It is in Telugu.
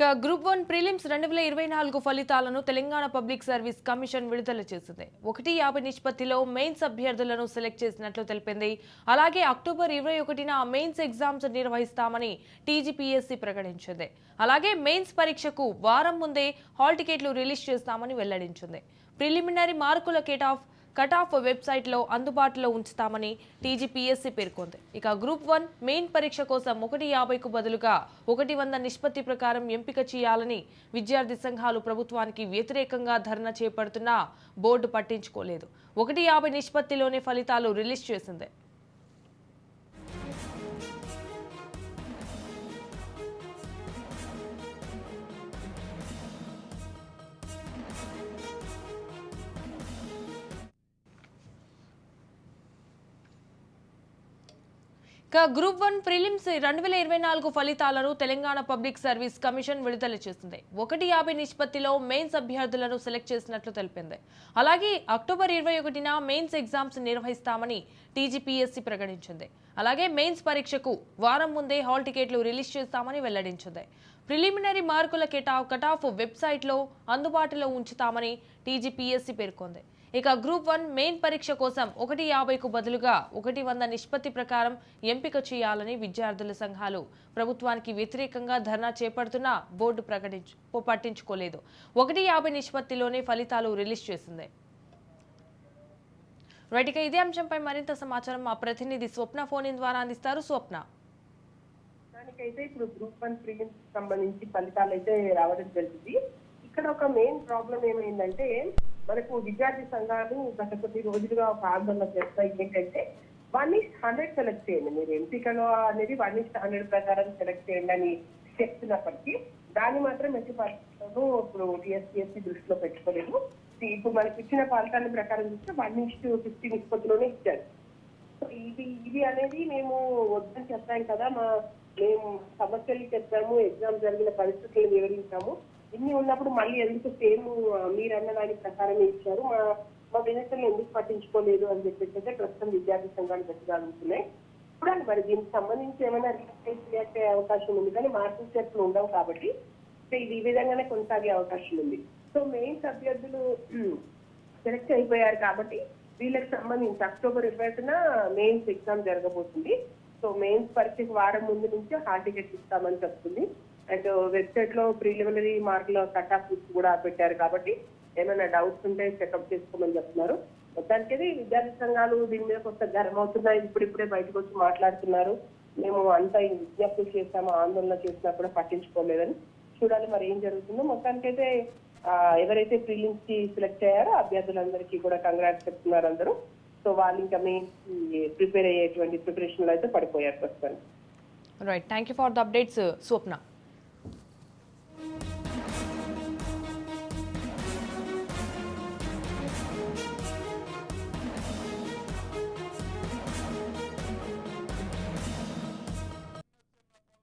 ఇక గ్రూప్ వన్ ప్రిలిమ్స్ రెండు వేల ఇరవై నాలుగు ఫలితాలను తెలంగాణ పబ్లిక్ సర్వీస్ కమిషన్ విడుదల చేసింది. ఒకటి యాభై నిష్పత్తిలో మెయిన్స్ అభ్యర్థులను సెలెక్ట్ చేసినట్లు తెలిపింది. అలాగే అక్టోబర్ ఇరవై ఒకటిన మెయిన్స్ ఎగ్జామ్స్ నిర్వహిస్తామని టీజీపీఎస్సీ ప్రకటించింది. అలాగే మెయిన్స్ పరీక్షకు వారం ముందే హాల్ టికెట్లు రిలీజ్ చేస్తామని వెల్లడించింది. ప్రిలిమినరీ మార్కుల కేట్ కటాఫ్ వెబ్సైట్లో అందుబాటులో ఉంచుతామని టీజీపీఎస్సీ పేర్కొంది. ఇక గ్రూప్ వన్ మెయిన్ పరీక్ష కోసం ఒకటి యాభైకు బదులుగా ఒకటి వంద నిష్పత్తి ప్రకారం ఎంపిక చేయాలని విద్యార్థి సంఘాలు ప్రభుత్వానికి వ్యతిరేకంగా ధర్నా చేపడుతున్నా బోర్డు పట్టించుకోలేదు. ఒకటి యాభై నిష్పత్తిలోనే ఫలితాలు రిలీజ్ చేసింది. గ్రూప్ వన్ ప్రిలిమ్స్ రెండు వేల ఇరవై నాలుగు ఫలితాలను తెలంగాణ పబ్లిక్ సర్వీస్ కమిషన్ విడుదల చేసింది. ఒకటి యాభై నిష్పత్తిలో మెయిన్స్ అభ్యర్థులను సెలెక్ట్ చేసినట్లు తెలిపింది. అలాగే అక్టోబర్ ఇరవై ఒకటిన మెయిన్స్ ఎగ్జామ్స్ నిర్వహిస్తామని టీజీపీఎస్సీ ప్రకటించింది. అలాగే మెయిన్స్ పరీక్షకు వారం ముందే హాల్ టికెట్లు రిలీజ్ చేస్తామని వెల్లడించింది. ప్రిలిమినరీ మార్కుల కెటా కటాఫ్ వెబ్సైట్లో అందుబాటులో ఉంచుతామని టీజీపీఎస్సీ పేర్కొంది. ఇక గ్రూప్ వన్ మెయిన్ పరీక్ష కోసం ఒకటి యాభైకు బదులుగా ఒకటి వంద నిష్పత్తి ప్రకారం ఎంపిక చేయాలని విద్యార్థుల సంఘాలు. ప్రభుత్వానికి వ్యతిరేకంగా ధర్నా చేపడుతున్నా బోర్డు ప్రకటించు పట్టించుకోలేదు. ఒకటి యాభై నిష్పత్తిలోనే ఫలితాలు రిలీజ్ చేసింది. రైట్ ఇక ఇదే అంశంపై మరింత సమాచారం మా ప్రతినిధి స్వప్న ఫోన్ ఇన్ ద్వారా అందిస్తారు. స్వప్న. దానికైతే ఇప్పుడు గ్రూప్ వన్ ప్రిలిమ్స్ సంబంధించి ఫలితాలు అయితే రావడం జరిగింది. ఇక్కడ ఒక మెయిన్ ప్రాబ్లం ఏమైందంటే మనకు విద్యార్థి సంఘాలు గత కొద్ది రోజులుగా ఒక ఆందోళన చేస్తాయి. ఏంటంటే వన్ ఇస్ హండ్రెడ్ సెలెక్ట్ చేయండి. మీరు ఎంపికలో అనేది వన్ ఇస్ హండ్రెడ్ ప్రకారం సెలెక్ట్ చేయండి అని చెప్తున్నప్పటికీ దాన్ని మాత్రం ఎట్టి పరిస్థితుల్లో ఇప్పుడు టీఎస్పీఎస్సీ దృష్టిలో పెట్టుకోలేదు. ఇప్పుడు మనకి ఇచ్చిన ఫలితాల ప్రకారం చూస్తే వన్ ఇస్ ఫిఫ్టీ నిష్పత్తిలోనే ఇచ్చారు. ఇది ఇది అనేది మేము వద్దని చెప్పాం కదా. మా మేము సమస్యలు చెప్పాము ఎగ్జామ్ జరిగిన పరిస్థితులు వివరించాము. ఇన్ని ఉన్నప్పుడు మళ్ళీ ఎందుకు సేమ్ మీరు అన్న దాని ప్రకారమే ఇచ్చారు. మా మా వినతులను ఎందుకు పట్టించుకోలేదు అని చెప్పేసి అయితే ప్రస్తుతం విద్యార్థి సంఘాలు పెట్టగలుగుతున్నాయి చూడాలి మరి దీనికి సంబంధించి ఏమైనా రియాక్ట్ అవకాశం ఉంది కానీ మార్పులు చేర్పులు ఉండవు కాబట్టి సో ఇది ఈ విధంగానే కొనసాగే అవకాశం ఉంది. సో మెయిన్స్ అభ్యర్థులు సెలెక్ట్ అయిపోయారు కాబట్టి వీళ్ళకి సంబంధించి అక్టోబర్ ఇరవై ఒకటిన మెయిన్స్ ఎగ్జామ్ జరగబోతుంది. సో మెయిన్స్ పరీక్షకు వారం ముందు నుంచి హాల్ టికెట్ ఇస్తామని చెప్తుంది. అండ్ వెబ్సైట్ uh, లో ప్రిలిమినరీ మార్కుల కట్ ఆఫ్ కూడా పెట్టారు కాబట్టి ఏమైనా డౌట్స్ ఉంటే చెకప్ చేసుకోమని చెప్తున్నారు. మొత్తానికి ఇది విద్యార్థి సంఘాలు దీని మీద కొంత గర్వం అవుతున్నాయి ఇప్పుడిప్పుడే బయటకు వచ్చి మాట్లాడుతున్నారు. మేము అంతా ఈ విజ్ఞప్తులు చేస్తాము ఆందోళన చేసినా కూడా పట్టించుకోలేదని. చూడాలి మరి ఏం జరుగుతుందో. మొత్తానికైతే ఎవరైతే ప్రిలిమ్స్కి సెలెక్ట్ అయ్యారో అభ్యర్థులందరికీ కూడా కంగ్రాట్స్ చెప్తున్నారు అందరూ. సో వాళ్ళు ఇంకా మీ ప్రిపేర్ అయ్యేటువంటి ప్రిపరేషన్లో అయితే పడిపోయారు ప్రస్తుతానికి. Right thank you for the updates Swapna